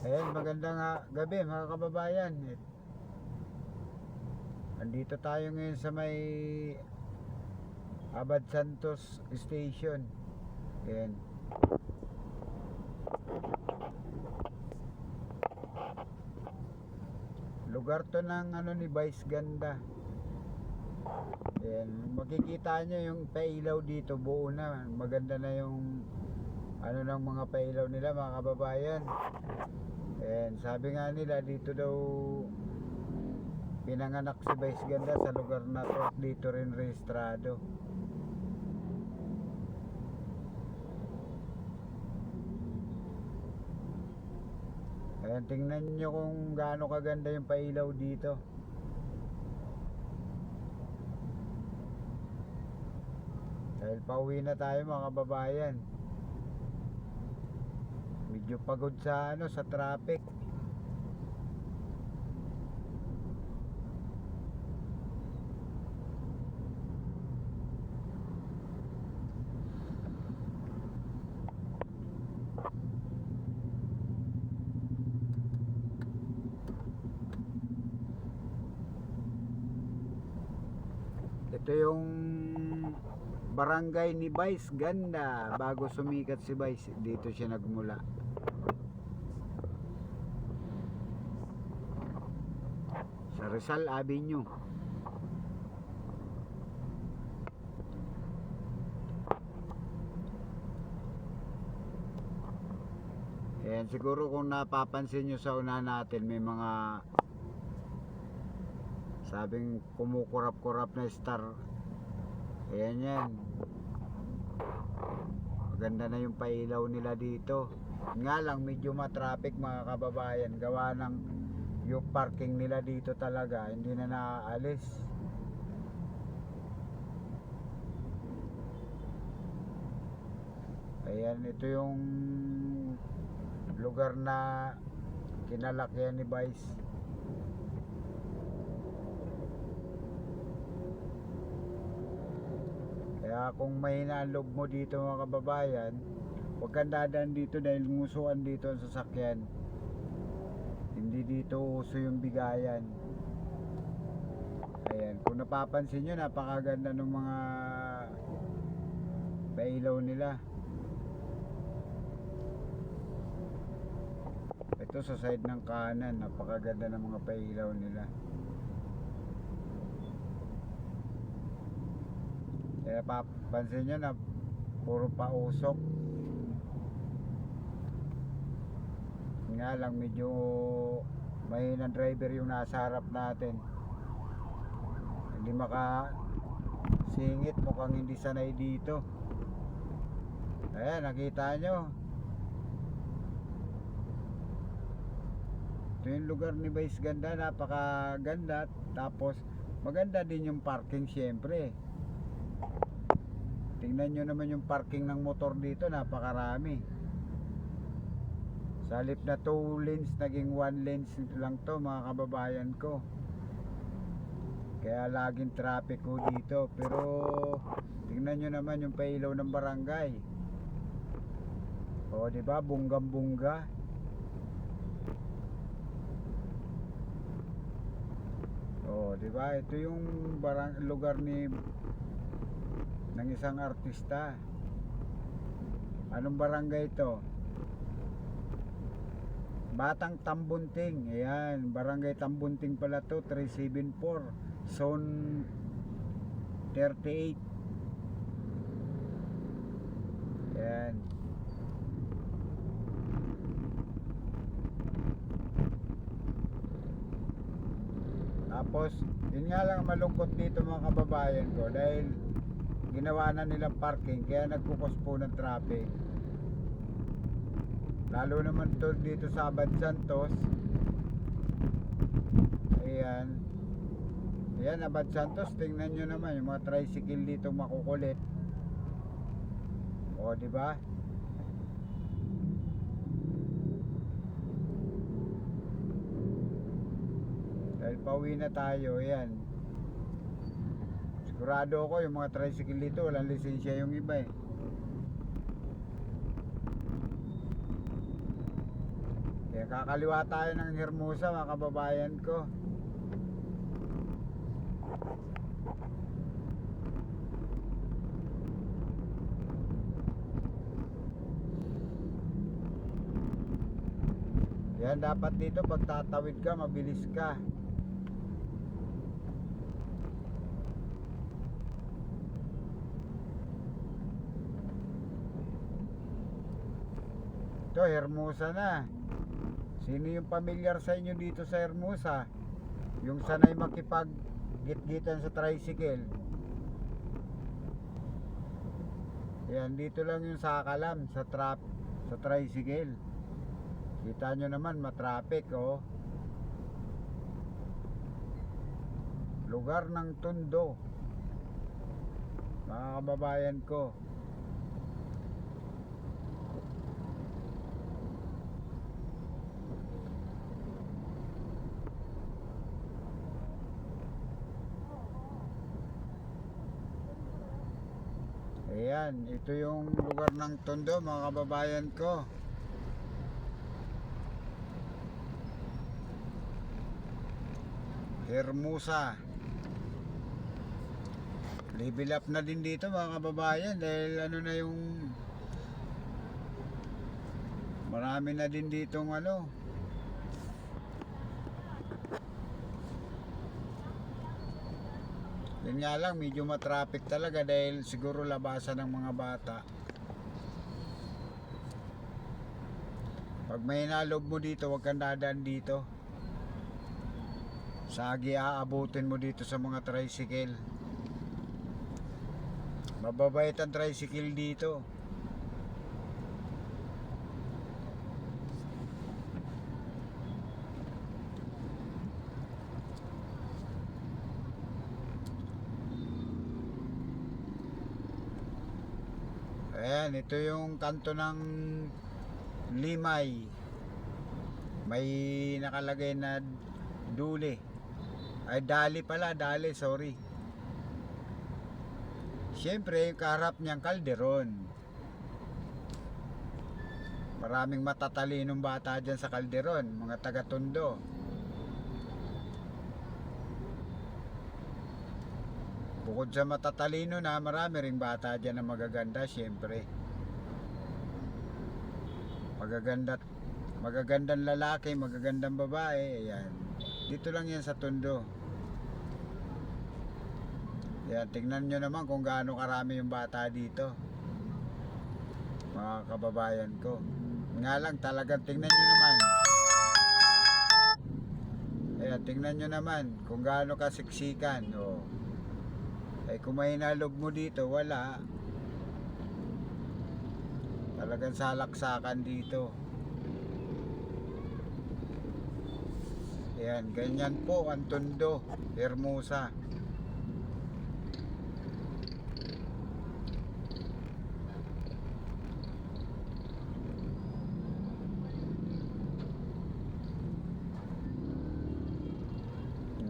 Ayan, magandang ah, gabi mga kababayan. Andito tayo ngayon sa may Abad Santos Station. Ayan. Lugar to ng ano ni Vice Ganda. Ayan, makikita nyo yung pailaw dito buo na. Maganda na yung ano ng mga pailaw nila mga kababayan. And sabi nga nila dito daw pinanganak si Vice Ganda sa lugar na to at dito rin rehistrado. Ayan, tingnan nyo kung gaano kaganda yung pailaw dito. Dahil pauwi na tayo mga kababayan. Medyo pagod sa ano sa traffic. Ito yung barangay ni Vice Ganda bago sumikat si Vice dito siya nagmula. Sa Rizal Avenue. Ayan, siguro kung napapansin nyo sa una natin, may mga sabing kumukurap-kurap na star. Ayan yan. Maganda na yung pailaw nila dito. Nga lang, medyo matraffic mga kababayan. Gawa ng yung parking nila dito talaga, hindi na naaalis. Ayan, ito yung lugar na kinalakyan ni Vice. Kaya kung mahina ang mo dito mga kababayan, huwag kang dadaan dito dahil ngusuan dito ang sasakyan. Hindi dito uso yung bigayan. Ayan, kung napapansin nyo, napakaganda ng mga pailaw nila. Ito sa side ng kanan, napakaganda ng mga pailaw nila. Kaya papansin nyo na puro pausok. Nga lang medyo mahinang driver yung nasa harap natin. Hindi maka singit mukhang hindi sanay dito. Ayan, nakita nyo. Ito yung lugar ni Vice Ganda, napakaganda. Tapos maganda din yung parking syempre. Tingnan nyo naman yung parking ng motor dito, napakarami. Sa halip na 2 lanes, naging 1 lanes lang to mga kababayan ko. Kaya laging traffic ko dito. Pero tingnan nyo naman yung pailaw ng barangay. O, di ba? Bunggam-bungga. O, di ba? Ito yung barang lugar ni ng isang artista. Anong barangay ito? Batang Tambunting. Ayan, barangay Tambunting pala to, 374. Zone 38. Ayan. Tapos, yun nga lang malungkot dito mga kababayan ko dahil ginawa na nilang parking kaya nagkukos po ng traffic. Lalo naman to dito sa Abad Santos ayan. Ayan Abad Santos tingnan nyo naman yung mga tricycle dito makukulit. O di ba? Dahil pauwi na tayo ayan Sigurado ako yung mga tricycle dito walang lisensya yung iba eh. Kaya kakaliwa tayo ng Hermosa mga kababayan ko. Yan dapat dito pag tatawid ka mabilis ka. Ito, Hermosa na. Sino yung pamilyar sa inyo dito sa Hermosa? Yung sanay makipag gitgitan sa tricycle. Yan, dito lang yung sa Akalam, sa trap, sa tricycle. Kita nyo naman, matraffic, oh. Lugar ng Tondo. Mga kababayan ko. Ayan, ito yung lugar ng Tondo mga kababayan ko. Hermosa. Level up na din dito mga kababayan dahil ano na yung marami na din ditong ano Yun nga lang, medyo matraffic talaga dahil siguro labasan ng mga bata. Pag may nalob mo dito, huwag kang dadaan dito. Sagi aabutin mo dito sa mga tricycle. Mababait ang tricycle dito. Ayan, ito yung kanto ng Limay. May nakalagay na Duli. Ay, Dali pala, Dali, sorry. Siyempre, kaharap niyang kalderon. Maraming matatalinong bata dyan sa kalderon, mga taga-tondo. Bukod sa matatalino na, marami ring bata dyan na magaganda, siyempre. Magaganda, magagandang lalaki, magagandang babae, ayan. Dito lang yan sa Tondo. Yan, tingnan nyo naman kung gaano karami yung bata dito. Mga kababayan ko. Nga lang, talagang tingnan nyo naman. Ayan, tingnan nyo naman kung gaano kasiksikan. O. Ay, kung may nalog mo dito, wala. Talagang salaksakan dito. Ayan, ganyan po ang Tondo, Hermosa.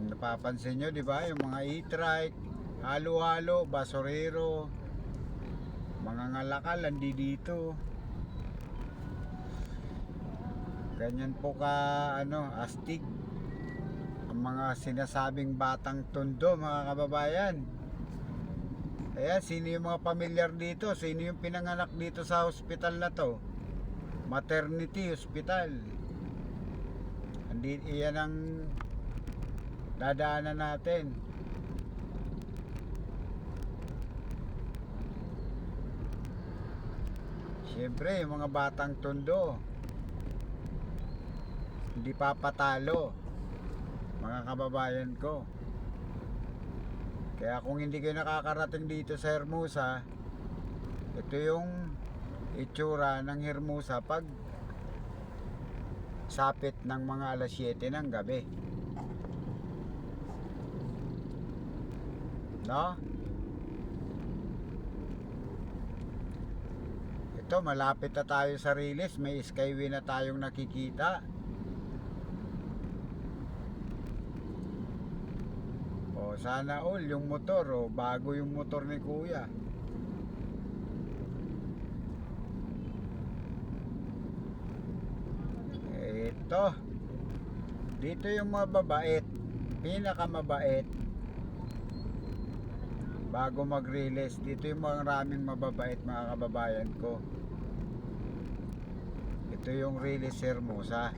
Napapansin nyo, di ba? Yung mga e-trike, halo-halo, basurero, mga ngalakal, andi dito. Ganyan po ka, ano, astig. Ang mga sinasabing batang tondo, mga kababayan. Ayan, sino yung mga pamilyar dito? Sino yung pinanganak dito sa hospital na to? Maternity hospital. Andi, iyan ang dadaanan natin. Siyempre, mga batang tondo. Hindi papatalo. Mga kababayan ko. Kaya kung hindi kayo nakakarating dito sa Hermosa, ito yung itsura ng Hermosa pag sapit ng mga alas 7 ng gabi. No? Ito, malapit na tayo sa Riles. May skyway na tayong nakikita. O, sana all yung motor. O, bago yung motor ni Kuya. Ito to. Dito yung mababait, pinakamabait. Bago mag-release, dito yung maraming mababait mga kababayan ko. Ito yung release Hermosa.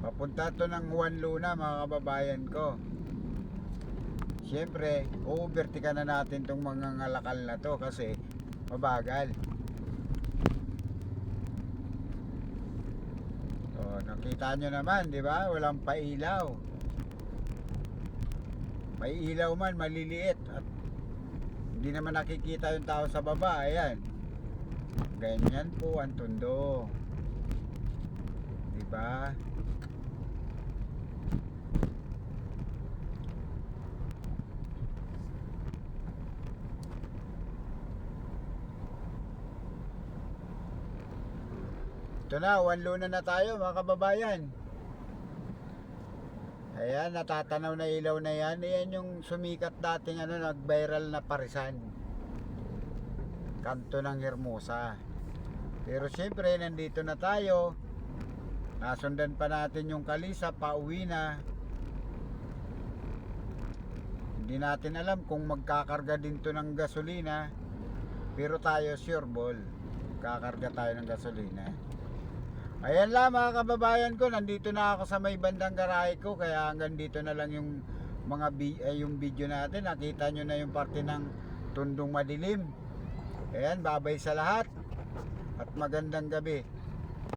Papunta to ng Juan Luna mga kababayan ko. Siyempre, overtika na natin tong mga ngalakal na to kasi mabagal. Oh, nakita nyo naman, di ba? Walang pailaw. May ilaw man, maliliit. At hindi naman nakikita yung tao sa baba. Ayan. Ganyan po ang tundo. Di ba? Ito na, one luna na tayo mga kababayan. Ayan, natatanaw na ilaw na yan. Ayan yung sumikat dating ano, nag-viral na parisan. Kanto ng Hermosa. Pero siyempre, nandito na tayo. Nasundan pa natin yung kalisa, pauwi na. Hindi natin alam kung magkakarga din to ng gasolina. Pero tayo sure ball. Kakarga tayo ng gasolina. Ayan lang mga kababayan ko, nandito na ako sa may bandang garahe ko kaya hanggang dito na lang yung mga bi- eh, yung video natin. Nakita nyo na yung parte ng tundong madilim. Ayan, babay sa lahat at magandang gabi.